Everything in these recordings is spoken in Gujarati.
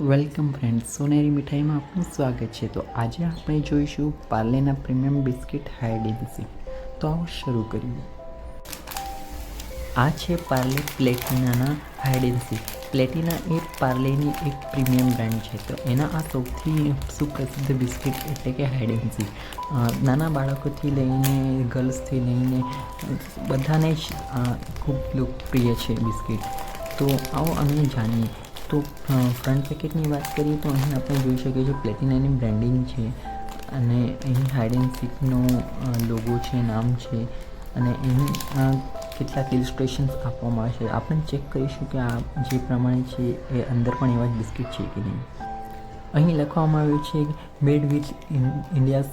વેલકમ ફ્રેન્ડ સોનેરી મીઠાઈમાં આપનું સ્વાગત છે. તો આજે આપણે જોઈશું પાર્લેના પ્રીમિયમ બિસ્કિટ હાઈડેન્સી તો આવો શરૂ કરીએ. આ છે પાર્લે પ્લેટિનાના હાઈડેન્સી પ્લેટિના એ પાર્લેની એક પ્રીમિયમ બ્રાન્ડ છે. તો એના આ સૌથી સુપ્રસિદ્ધ બિસ્કિટ એટલે કે હાઈડેન્સી નાના બાળકોથી લઈને, ગર્લ્સથી લઈને, બધાને જ ખૂબ લોકપ્રિય છે બિસ્કિટ. તો આવો અમે જાણીએ. તો ફ્રન્ટ પેકેટની વાત કરીએ તો અહીં આપણે જોઈ શકીએ છીએ પ્લેટિનાની બ્રાન્ડિંગ છે અને અહીં હાઇડ એન્ડ સીકનો લોગો છે, નામ છે અને અહીં કેટલાક ઇલિસ્ટ્રેશન્સ આપવામાં આવે છે. આપણે ચેક કરીશું કે આ જે પ્રમાણે છે એ અંદર પણ એવા જ બિસ્કિટ છે કે નહીં. અહીં લખવામાં આવ્યું છે made with India's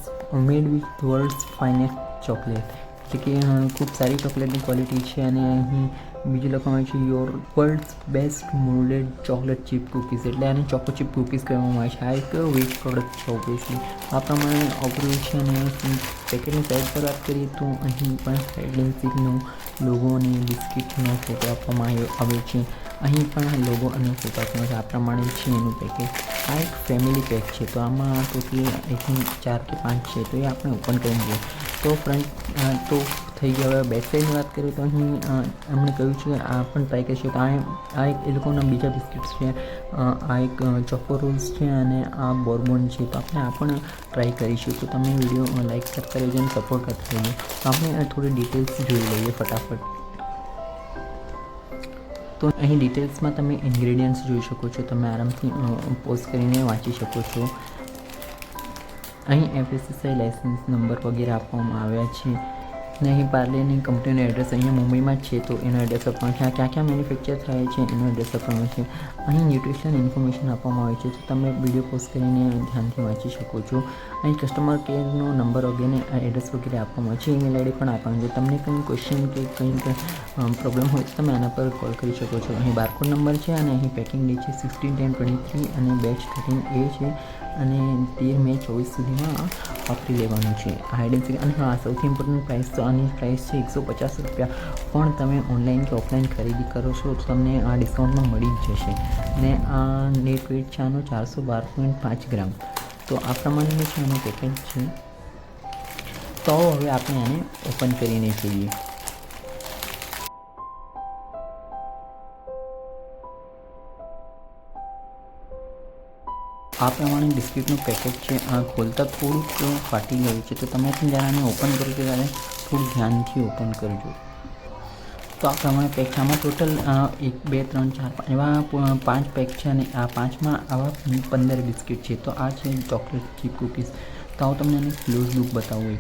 made with world's finest chocolate એટલે કે ખૂબ સારી ચોકલેટની ક્વોલિટી છે અને અહીં બીજું લખવામાં આવ્યું છે your world's best moulded chocolate chip cookies એટલે આને ચોકો ચીપ કૂકીઝ કહેવામાં આવે છે. આ એક વેજ પ્રોડક્ટ છે ઓબ્વિયસલી આ પ્રમાણે ઓગળ્યું છે અને પેકેટની સાઈડ પર વાત કરીએ તો અહીં પણ સાઇડલેન્સિકનો લોગો અને બિસ્કિટનો ફોટો આપવામાં આવ્યો આવે છે. અહીં પણ લોગો અને આપવામાં છે, આ પ્રમાણે છે એનું પેકેજ આ એક ફેમિલી પેક છે, તો આમાં ટોટલી આઈ થિંક ચાર કે પાંચ છે, તો એ આપણે ઓપન કરી જોઈએ તો ફ્રન્ટ તો થઈ ગયા હવે બેક સાઈડની વાત કરીએ તો અહીં એમણે કહ્યું છે કે આ પણ ટ્રાય કરીશું. તો આ આ એક એ લોકોના બીજા બિસ્કિટ્સ છે આ એક ચોકો રોલ્સ છે અને આ બોર્બોન છે. તો આપણે આ પણ ટ્રાય કરીશું. તો તમે વીડિયો લાઇક કરતા રહેજો અને સપોર્ટ કરતા રહેજો. તો આપણે થોડી ડિટેલ્સ જોઈ લઈએ ફટાફટ. તો અહીં ડિટેલ્સમાં તમે ઇન્ગ્રેડિયન્ટ્સ જોઈ શકો છો. તમે આરામથી પોઝ કરીને વાંચી શકો છો. અહીં એફએસએસઆઈ લાઇસન્સ નંબર વગેરે આપવામાં આવ્યા છે. ને અહીં પાર્લેની કંપનીનું એડ્રેસ અહીંયા મુંબઈમાં છે. તો એનો એડ્રેસ આપવાનું છે ક્યાં ક્યાં મેન્યુફેક્ચર થાય છે એનો એડ્રેસ આપવાનું છે. અહીં ન્યુટ્રિશન ઇન્ફોર્મેશન આપવામાં આવે છે. તો તમે વીડિયો પોસ્ટ કરીને ધ્યાનથી વાંચી શકો છો. અહીં કસ્ટમર કેરનો નંબર વગેરે એડ્રેસ વગેરે આપવામાં આવે છે. ઈમેલ આઈડી પણ આપવાનું છે. તમને કંઈ ક્વેશ્ચન કે કંઈ પ્રોબ્લેમ હોય તો તમે આના પર કોલ કરી શકો છો. અહીં બારકોડ નંબર છે અને અહીં પેકિંગ ડે છે સિક્સટીન ટેન ટ્વેન્ટી થ્રી અને બેચ થર્ટીન એ છે. અને તેર મે ચોવીસ સુધીમાં વાપરી લેવાનું છે. હાઇડેન્સી અને હા, સૌથી ઇમ્પોર્ટન્ટ પ્રાઇસ તો આની પ્રાઇસ છે એકસો પચાસ રૂપિયા. પણ તમે ઓનલાઈન કે ઓફલાઈન ખરીદી કરો છો તો તમને આ ડિસ્કાઉન્ટમાં મળી જ જશે. ને આ નેટ વેટ છે આનો ચારસો બાર પોઈન્ટ પાંચ ગ્રામ. તો આ પ્રમાણેનું છે આનું પેકેજ છે. તો હવે આપણે આને ઓપન કરીને જોઈએ. આ પ્રમાણે બિસ્કિટનું પેકેટ છે, આ ખોલતા થોડુંક ફાટી ગયું છે, તો તમે પણ જ્યારે આને ઓપન કરો ત્યારે થોડું ધ્યાનથી ઓપન કરજો. તો આ પ્રમાણે પેક છે, આમાં ટોટલ એક, બે, ત્રણ, ચાર, પાંચ, એવા પાંચ પેક છે અને આ પાંચમાં આવા પંદર બિસ્કિટ છે. તો આ છે ચોકલેટ ચીપ કૂકીઝ તો આવું તમને એની ક્લોઝ લુક બતાવું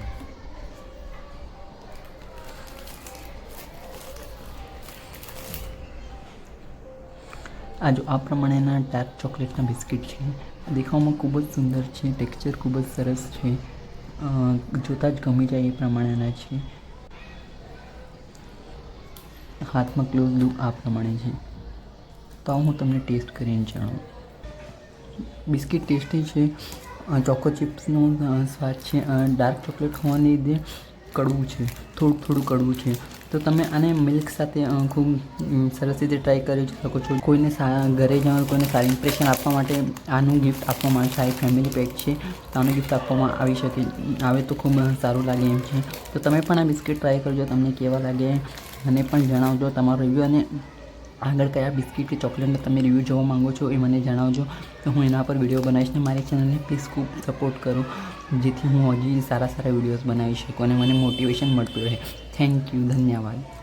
આ જો આ પ્રમાણેના ડાર્ક ચોકલેટના બિસ્કિટ છે. દેખાવમાં ખૂબ જ સુંદર છે ટેક્સચર ખૂબ જ સરસ છે. જોતાં જ ગમી જાય એ પ્રમાણેના છે. હાથમાં ક્લોઝ લુક આ પ્રમાણે છે. તો હું તમને ટેસ્ટ કરીને જાણું બિસ્કિટ ટેસ્ટી છે. ચોકો ચિપ્સનો સ્વાદ છે. ડાર્ક ચોકલેટ હોવાને લીધે કડવું છે. થોડું થોડું કડવું છે. તો તમે આને મિલ્ક સાથે ખૂબ સરસ રીતે ટ્રાય કરી શકો છો. કોઈને ઘરે જવા કોઈને સારી ઇમ્પ્રેશન આપવા માટે આનું ગિફ્ટ આપવામાં આવે સારી ફેમિલી પેક છે. તો આનું ગિફ્ટ આપવામાં આવી શકે. આવે તો ખૂબ સારું લાગે એમ છે. તો તમે પણ આ બિસ્કિટ ટ્રાય કરજો. તમને કેવા લાગે, મને પણ જણાવજો તમારો રિવ્યૂ અને આગળ કયા બિસ્કિટ કે ચોકલેટનો તમે રિવ્યૂ જોવા માંગો છો એ મને જણાવજો. તો હું એના પર વીડિયો બનાવીશ ને મારી ચેનલને પ્લીઝ ખૂબ સપોર્ટ કરો. જેથી હું હજી સારા સારા વિડીયોઝ બનાવી શકું અને મને મોટિવેશન મળતું રહે. થેન્ક યુ ધન્યવાદ.